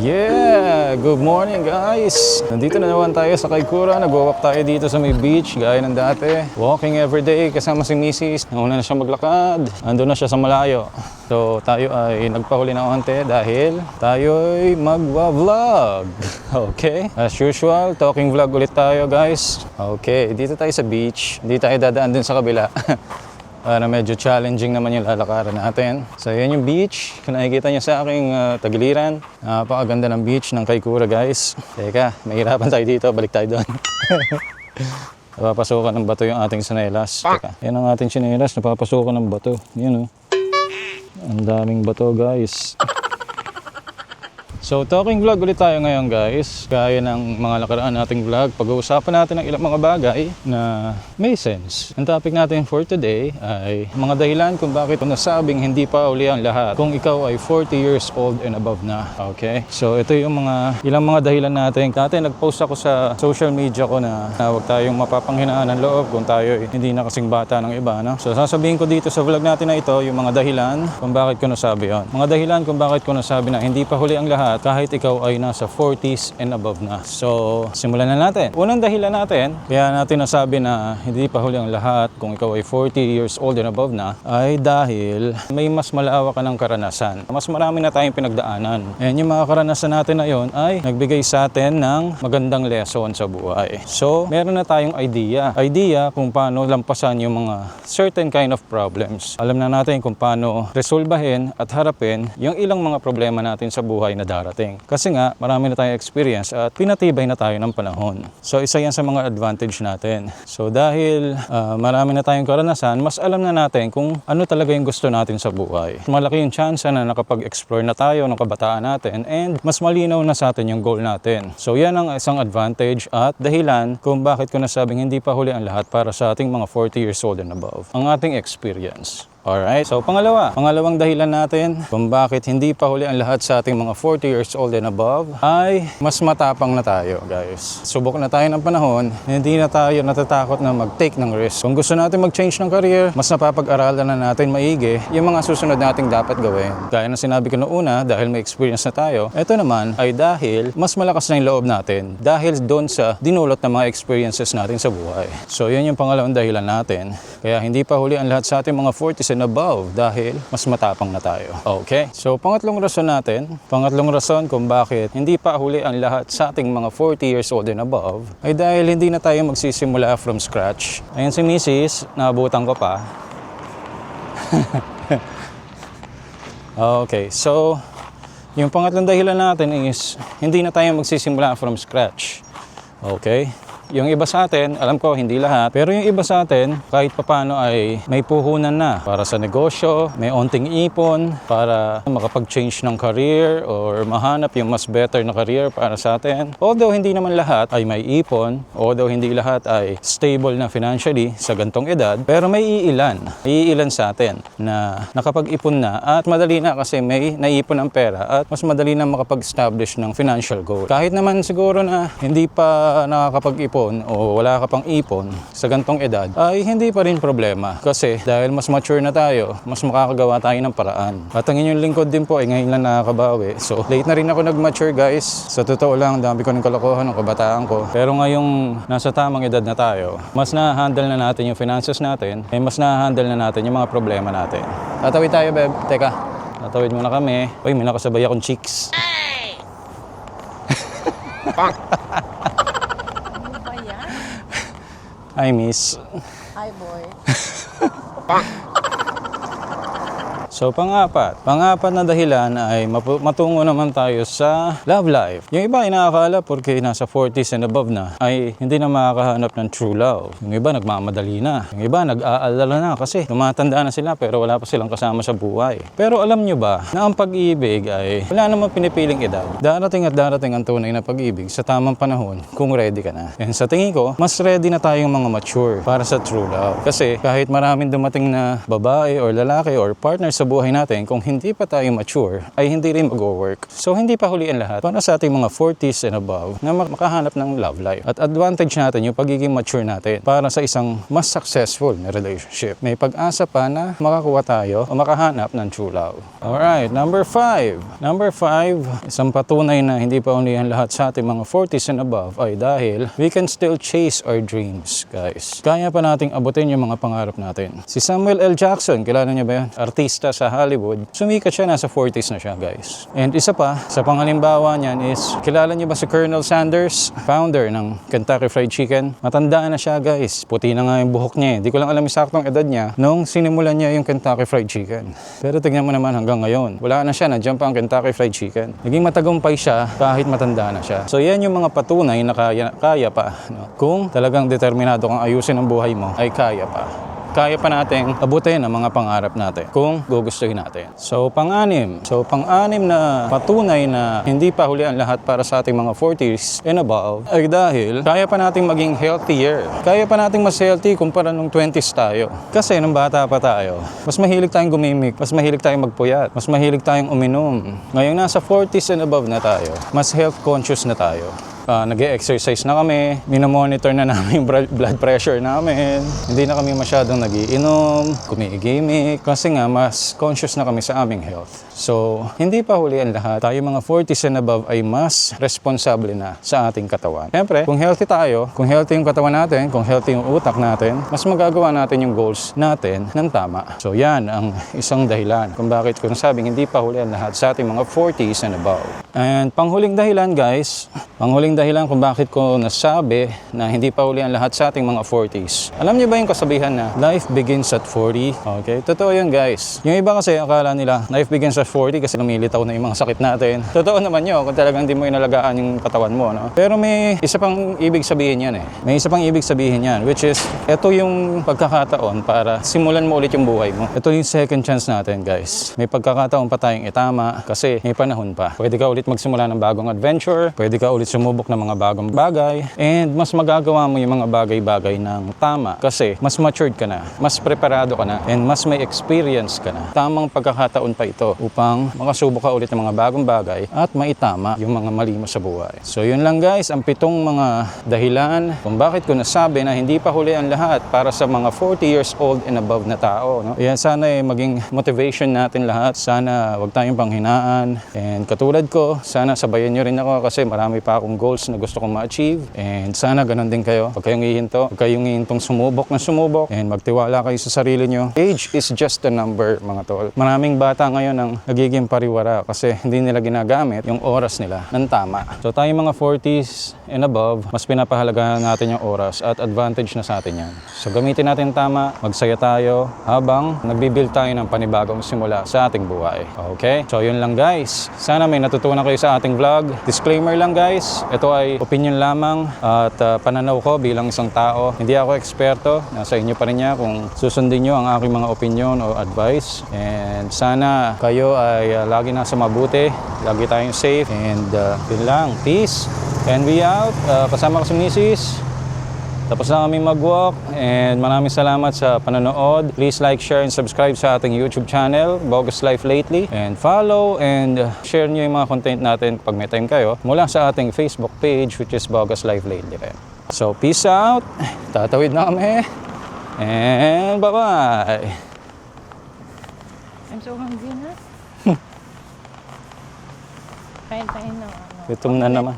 Yeah! Good morning guys! Nandito na naman tayo sa Kaykura. Nag-walk tayo dito sa may beach gaya ng dati. Walking every day kasama si Mrs. Nauna na siya maglakad. Ando na siya sa malayo. So tayo ay nagpahuli ng onte dahil tayo'y magwa-vlog. Okay? As usual, talking vlog ulit tayo guys. Okay, dito tayo sa beach. Hindi tayo dadaan dun sa kabila. para medyo challenging naman yung lalakaran natin. So yan yung beach. Kung nakikita niyo sa aking ah, tagiliran, napakaganda ng beach ng Kaykura guys. Teka, mahirapan tayo dito. Balik tayo doon. Napapasukan ng bato yung ating sinelas. Teka, yan ang ating sinelas. Napapasukan ng bato. Yan oh. Ang daming bato guys. So, talking vlog ulit tayo ngayon guys. Gaya ng mga nakaraan nating vlog, pag-uusapan natin ng ilang mga bagay na may sense. Ang topic natin for today ay mga dahilan kung bakit nasabing hindi pa uli ang lahat kung ikaw ay 40 years old and above na. Okay? So, ito yung mga ilang mga dahilan natin. Dati nag-post ako sa social media ko na, na huwag tayong mapapanghinaan ng loob kung tayo ay hindi na kasing bata ng iba. No? So, sasabihin ko dito sa vlog natin na ito yung mga dahilan kung bakit ko nasabi yon. Mga dahilan kung bakit ko nasabi na hindi pa huli ang lahat kahit ikaw ay nasa 40s and above na. So, simulan na natin. Unang dahilan natin, kaya natin nasabi na hindi pa huli ang lahat kung ikaw ay 40 years old and above na, ay dahil may mas malawak ka ng karanasan. Mas marami na tayong pinagdaanan. And yung mga karanasan natin na yon ay nagbigay sa atin ng magandang lesson sa buhay. So, meron na tayong idea. Idea kung paano lampasan yung mga certain kind of problems. Alam na natin kung paano resolbahin at harapin yung ilang mga problema natin sa buhay na darating. Kasi nga, marami na tayong experience at pinatibay na tayo ng panahon. So, isa yan sa mga advantage natin. So, dahil ah, marami na tayong karanasan, mas alam na natin kung ano talaga yung gusto natin sa buhay. Malaki yung chance na nakapag-explore na tayo ng kabataan natin and mas malinaw na sa atin yung goal natin. So, yan ang isang advantage at dahilan kung bakit ko nasabing hindi pa huli ang lahat para sa ating mga 40 years old and above. Ang ating experience. Alright, so pangalawa, pangalawang dahilan natin kung bakit hindi pa huli ang lahat sa ating mga 40 years old and above ay mas matapang na tayo guys. Subok na tayo ng panahon, hindi na tayo natatakot na mag-take ng risk. Kung gusto natin mag-change ng career, mas napapag-aralan na natin maigi yung mga susunod nating dapat gawin. Gaya na sinabi ko noong una, dahil may experience na tayo, ito naman ay dahil mas malakas na yung loob natin dahil doon sa dinulot ng mga experiences natin sa buhay. So yun yung pangalawang dahilan natin. Kaya hindi pa huli ang lahat sa ating mga 40s and above dahil mas matapang na tayo. Okay? So pangatlong rason natin, pangatlong rason kung bakit hindi pa huli ang lahat sa ating mga 40 years old and above ay dahil hindi na tayo magsisimula from scratch. Ayun si Mrs. Naabutan ko pa. okay, so yung pangatlong dahilan natin is hindi na tayo magsisimula from scratch. Okay? Yung iba sa atin, alam ko hindi lahat, pero yung iba sa atin, kahit papano ay may puhunan na para sa negosyo, may onting ipon para makapag-change ng career or mahanap yung mas better na career para sa atin. Although hindi naman lahat ay may ipon, although hindi lahat ay stable na financially sa gantong edad, pero may iilan, may iilan sa atin na nakapag-ipon na at madali na kasi may naipon ng pera at mas madali na makapag-establish ng financial goal. Kahit naman siguro na hindi pa nakakapag-ipon o wala ka pang ipon sa gantong edad, ay hindi pa rin problema. Kasi dahil mas mature na tayo, mas makakagawa tayo ng paraan. At ang inyong lingkod din po ay ngayon lang nakakabawi. So late na rin ako nag-mature guys. Sa totoo lang, dami ko ng kalokohan ng kabataan ko. Pero ngayong nasa tamang edad na tayo, mas na-handle na natin yung finances natin, eh mas na-handle na natin yung mga problema natin. Tatawid tayo, Beb. Teka, tatawid muna kami. Uy, may nakasabay akong chicks. Ano I miss. Ai, boy. So pangapat, pangapat na dahilan ay matungo naman tayo sa love life. Yung iba ay nakakala porque nasa 40s and above na ay hindi na makakahanap ng true love. Yung iba nagmamadali na. Yung iba nag-aalala na kasi tumatanda na sila pero wala pa silang kasama sa buhay. Pero alam nyo ba na ang pag-ibig ay wala namang pinipiling edad. Darating at darating ang tunay na pag-ibig sa tamang panahon kung ready ka na. And sa tingin ko, mas ready na tayong mga mature para sa true love. Kasi kahit maraming dumating na babae or lalaki or partner sa buhay natin, kung hindi pa tayo mature, ay hindi rin mag-work. So hindi pa huli ang lahat para sa ating mga 40s and above na mak- makahanap ng love life. At advantage natin yung pagiging mature natin para sa isang mas successful na relationship. May pag-asa pa na makakuha tayo o makahanap ng true love. Alright, number 5. Number 5, isang patunay na hindi pa huli ang lahat sa ating mga 40s and above ay dahil we can still chase our dreams, guys. Kaya pa nating abutin yung mga pangarap natin. Si Samuel L. Jackson, kilala niya ba yun? Artista sa Hollywood. Sumikat siya, nasa 40s na siya, guys. And isa pa, sa pangalimbawa niyan is, kilala niyo ba si Colonel Sanders? Founder ng Kentucky Fried Chicken. Matanda na siya, guys. Puti na nga yung buhok niya. eh. Di ko lang alam yung saktong edad niya nung sinimulan niya yung Kentucky Fried Chicken. Pero tignan mo naman hanggang ngayon. Wala na siya, nandiyan pa ang Kentucky Fried Chicken. Naging matagumpay siya kahit matanda na siya. So yan yung mga patunay na kaya, kaya pa. No? Kung talagang determinado kang ayusin ang buhay mo, ay kaya pa kaya pa nating abutin ang mga pangarap natin kung gugustuhin natin. So, pang-anim. So, pang-anim na patunay na hindi pa huli ang lahat para sa ating mga 40s and above ay dahil kaya pa nating maging healthier. Kaya pa nating mas healthy kumpara nung 20s tayo. Kasi nung bata pa tayo, mas mahilig tayong gumimik, mas mahilig tayong magpuyat, mas mahilig tayong uminom. Ngayong nasa 40s and above na tayo, mas health conscious na tayo. Ah, nag-exercise na kami, minomonitor na namin yung blood pressure namin. Hindi na kami masyadong nagiinom, kumigimik, kasi nga mas conscious na kami sa aming health. So, hindi pa huli ang lahat. Tayo mga 40s and above ay mas responsable na sa ating katawan. Siyempre, kung healthy tayo, kung healthy yung katawan natin, kung healthy yung utak natin, mas magagawa natin yung goals natin ng tama. So, yan ang isang dahilan kung bakit ko nasabing hindi pa huli ang lahat sa ating mga 40s and above. And panghuling dahilan guys, panghuling dahilan kung bakit ko nasabi na hindi pa huli ang lahat sa ating mga 40s. Alam niyo ba yung kasabihan na life begins at 40? Okay, totoo yun guys. Yung iba kasi akala nila life begins at 40 kasi lumilitaw na yung mga sakit natin. Totoo naman yun kung talagang hindi mo inalagaan yung katawan mo. No? Pero may isa pang ibig sabihin yan eh. May isa pang ibig sabihin yan which is ito yung pagkakataon para simulan mo ulit yung buhay mo. Ito yung second chance natin guys. May pagkakataon pa tayong itama kasi may panahon pa. Pwede ka ulit magsimula ng bagong adventure, pwede ka ulit sumubok ng mga bagong bagay, and mas magagawa mo yung mga bagay-bagay ng tama kasi mas matured ka na, mas preparado ka na, and mas may experience ka na. Tamang pagkakataon pa ito upang makasubok ka ulit ng mga bagong bagay at maitama yung mga mali mo sa buhay. So yun lang guys, ang pitong mga dahilan kung bakit ko nasabi na hindi pa huli ang lahat para sa mga 40 years old and above na tao. No? Yan sana eh, maging motivation natin lahat. Sana wag tayong panghinaan. And katulad ko, sana sabayan nyo rin ako kasi marami pa akong goals na gusto kong ma-achieve. And sana ganun din kayo. Huwag kayong hihinto. Huwag kayong hihintong sumubok na sumubok. And magtiwala kayo sa sarili nyo. Age is just a number, mga tol. Maraming bata ngayon ang nagiging pariwara kasi hindi nila ginagamit yung oras nila ng tama. So tayong mga 40s and above, mas pinapahalagahan natin yung oras at advantage na sa atin yan. So gamitin natin tama, magsaya tayo habang nagbibuild tayo ng panibagong simula sa ating buhay. Okay? So yun lang guys. Sana may natutunan kayo sa ating vlog. Disclaimer lang guys, ito ay opinion lamang at uh, pananaw ko bilang isang tao. Hindi ako eksperto, nasa inyo pa rin niya kung susundin nyo ang aking mga opinion o advice. And sana kayo ay uh, lagi nasa mabuti, lagi tayong safe and uh, yun lang. Peace and we out. Uh, kasama ko si Mrs. Tapos na kami mag-walk and maraming salamat sa panonood. Please like, share, and subscribe sa ating YouTube channel, Bogus Life Lately. And follow and share nyo yung mga content natin pag may time kayo mula sa ating Facebook page which is Bogus Life Lately. So peace out. Tatawid na kami. And bye-bye. I'm so hungry na. Kain tayo ng ano. Gutom na naman.